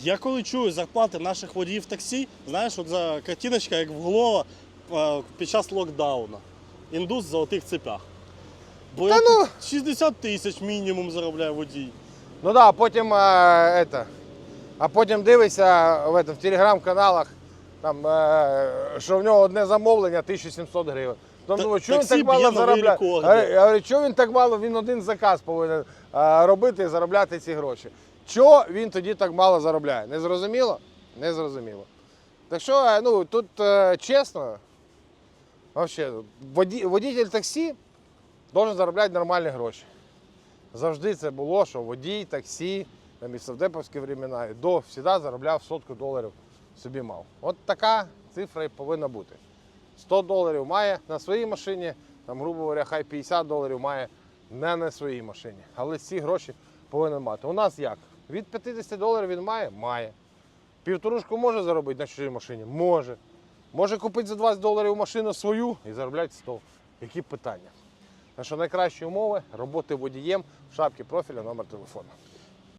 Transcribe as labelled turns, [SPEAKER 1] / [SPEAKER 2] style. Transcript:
[SPEAKER 1] Я коли чую зарплати наших водіїв таксі, знаєш, от за картиночка, як в голова е, під час локдауна. Індус в золотих цепях. Бо
[SPEAKER 2] Та ну!
[SPEAKER 1] 60 тисяч мінімум заробляє водій.
[SPEAKER 2] Ну да, а потім, е, это, а потім дивишся в, это, в телеграм-каналах, там, е, що в нього одне замовлення 1700 гривень. Там
[SPEAKER 1] Та-
[SPEAKER 2] думаю, чого він
[SPEAKER 1] таксі
[SPEAKER 2] так мало
[SPEAKER 1] новий
[SPEAKER 2] заробляє?
[SPEAKER 1] рекорд.
[SPEAKER 2] Я говорю, чого він так мало, він один заказ повинен робити і заробляти ці гроші. Чого він тоді так мало заробляє? Не зрозуміло? Не зрозуміло. Так що, е, ну, тут е, чесно, вообще, воді, водитель таксі должен заробляти нормальні гроші. Завжди це було, що водій, таксі на місцевдеповські времена і до завжди заробляв сотку доларів собі мав. От така цифра і повинна бути. 100 доларів має на своїй машині, там, грубо говоря, хай 50 доларів має не на своїй машині. Але ці гроші повинен мати. У нас як? Від 50 доларів він має? Має. Півторушку може заробити на чужій машині? Може. Може купити за 20 доларів машину свою і заробляти 100. Які питання? На що найкращі умови роботи водієм в шапці профіля номер телефону.